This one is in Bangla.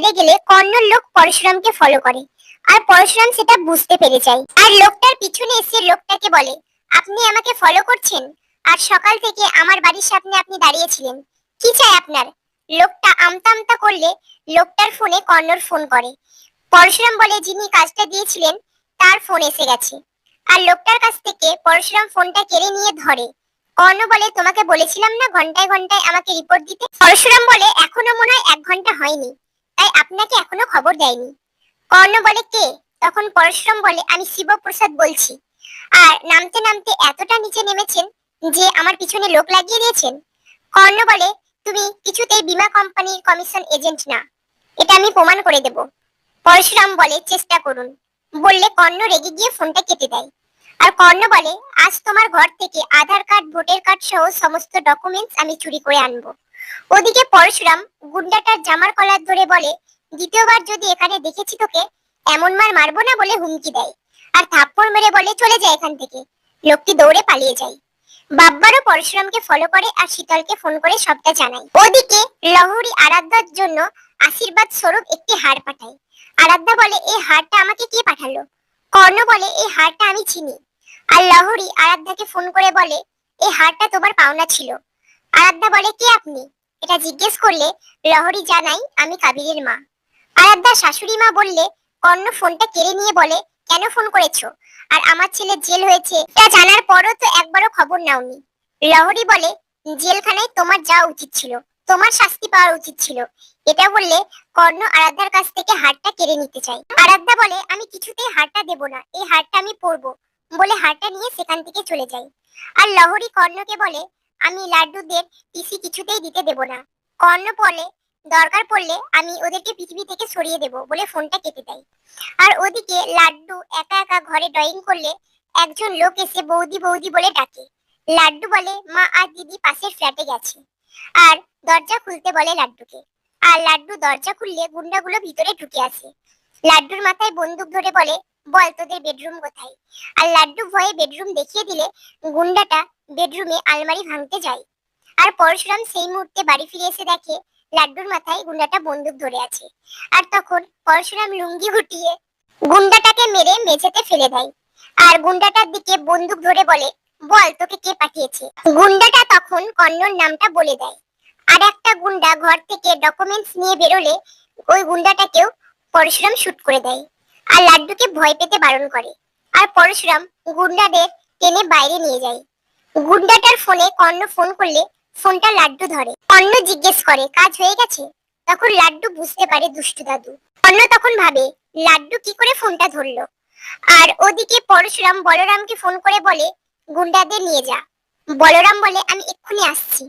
বাইরে গেলে কর্ণর লোক পরশুরামকে ফলো করে। আর পরশুরাম সেটা বুঝতে পেরে যায়। আর লোকটার পিছনে এসে লোকটাকে বলে, আপনি আমাকে ফলো করছেন? আর সকাল থেকে আমার বাড়ির সামনে আপনি দাঁড়িয়েছিলেন। কি চাই আপনার? লোকটা আমতা আমতা করলে লোকটার ফোনে কর্ণর ফোন করে। পরশুরাম বলে, যিনি কাজটা দিয়েছিলেন, তার ফোন এসে গেছে। আর লোকটার কাছ থেকে পরশুরাম ফোনটা কেড়ে নিয়ে ধরে। কর্ণ বলে, তোমাকে বলেছিলাম না ঘন্টায় ঘন্টায় আমাকে রিপোর্ট দিতে? পরশুরাম বলে, এখনও মনে হয় এক ঘণ্টা হয়নি। তাই আপনাকে এখনও খবর দেয়নি। কর্ণ বলে কে? তখন পরশুরাম বলে, আমি শিবপ্রসাদ বলছি। আর নামতে নামতে এতটা নিচে নেমেছেন যে আমার পিছনে লোক লাগিয়ে দিয়েছেন। কর্ণ বলে, তুমি কিছুতেই বীমা কোম্পানির কমিশন এজেন্ট না। এটা আমি প্রমাণ করে দেব। পরশুরাম বলে, চেষ্টা করুন। বললে কর্ণ রেগে গিয়ে ফোনটা কেটে দেয়। আর কর্ণ বলে, আজ তোমার ঘর থেকে আধার কার্ড ভোটার কার্ড সহ সমস্ত ডকুমেন্টস আমি চুরি করে আনব। ওদিকে পরশুরাম গুন্ডাটার জামার কলার ধরে বলে, দ্বিতীয়বার যদি এখানে দেখেছি তোকে, এমন মার মারবো না বলে হুমকি দেয়। আর থাপ্পড় মেরে বলে, চলে যায় এখান থেকে। লোকটি দৌড়ে পালিয়ে যায়। বাব্বারও পরশুরামকে ফলো করে আর শীতলকে ফোন করে সবটা জানায়। ওদিকে লহরি আরাধ্যার জন্য আশীর্বাদ স্বরূপ একটি হার পাঠায়। আরাধ্যা বলে এই হারটা আমাকে কে পাঠালো? কর্ণ বলে এই হারটা আমি চিনি। আর লহরি আরাধ্যাকে ফোন করে বলে এই হারটা তোমার পাওনা ছিল। আরাধ্যা বলে, কে আপনি? এটা জিজ্ঞেস করলে লহরি জানাই আমি কাবিরের মা। আরাধ্যা শাশুড়ি মা বললে, কর্ণ ফোনটা কেড়ে নিয়ে বলে, কেন ফোন করেছ? আর আমার ছেলে জেল হয়েছে তা জানার পরও তো একবারও খবর নাওনি। লহরি বলে, জেলখানায় তোমার যাওয়া উচিত ছিল, তোমার শাস্তি পাওয়া উচিত ছিল। এটা বললে কর্ণ আরাধ্যার কাছ থেকে হারটা কেড়ে নিতে চাই আরাধ্যা বলে, আমি কিছুতেই হারটা দেব না, এই হারটা আমি পরবো। বলে হারটা নিয়ে সেখান থেকে চলে যাই আর লহরি কর্ণকে বলে আমি লাড্ডুদের পিসি কিছুতেই দিতে দেব না। কর্ণ বলে, দরকার পড়লে আমি ওদেরকে পৃথিবী থেকে সরিয়ে দেব বলে ফোনটা কেটে দেয়। আর ওদিকে লাড্ডু একা একা ঘরে ড্রয়িং করলে একজন লোক এসে বৌদি বৌদি বলে ডাকে। লাড্ডু বলে, মা আর দিদি পাশের ফ্ল্যাটে গেছে। আর দরজা খুলতে বলে লাড্ডুকে। আর লাড্ডু দরজা খুললে গুন্ডাগুলো ভিতরে ঢুকে আসে। লাড্ডুর মাথায় বন্দুক ধরে বলে, বল তোদের বেডরুম কোথায়? আর লাড্ডু ভয়ে বেডরুম দেখিয়ে দিলে গুন্ডাটা বেডরুমে আলমারি ভাঙতে যায় আর পরশুরাম সেই মুহূর্তে বাড়ি ফিরে এসে দেখে লাড্ডুর মাথায় গুন্ডাটা বন্দুক ধরে আছে। আর তখন পরশুরাম লুঙ্গি গুটিয়ে গুন্ডাটাকে মেরে মেঝেতে ফেলে দেয়। আর গুন্ডাটার দিকে বন্দুক ধরে বলে, বল, তোকে কে পাঠিয়েছে? গুন্ডাটা তখন কন্নর নামটা বলে দেয়। আর একটা গুন্ডা ঘর থেকে ডকুমেন্টস নিয়ে বেরোলে ওই গুন্ডাটাকেও পরশুরাম শুট করে দেয়। আর লাড্ডুকে ভয় পেতে বারণ করে। আর পরশুরাম গুন্ডাদের টেনে বাইরে নিয়ে যায়। গুন্ডাটার ফোনে কর্ণ ফোন করলে ফোনটা লাড্ডু ধরে। কর্ণ জিজ্ঞেস করে, কাজ হয়ে গেছে? তখন লাড্ডু বুঝতে পারে দুষ্টু দাদু। কর্ণ তখন ভাবে, লাড্ডু কি করে ফোনটা ধরলো? আর ওদিকে পরশুরাম বলরামকে ফোন করে বলে, গুন্ডাদের নিয়ে যা। বলরাম বলে, আমি এক্ষুনি আসছি।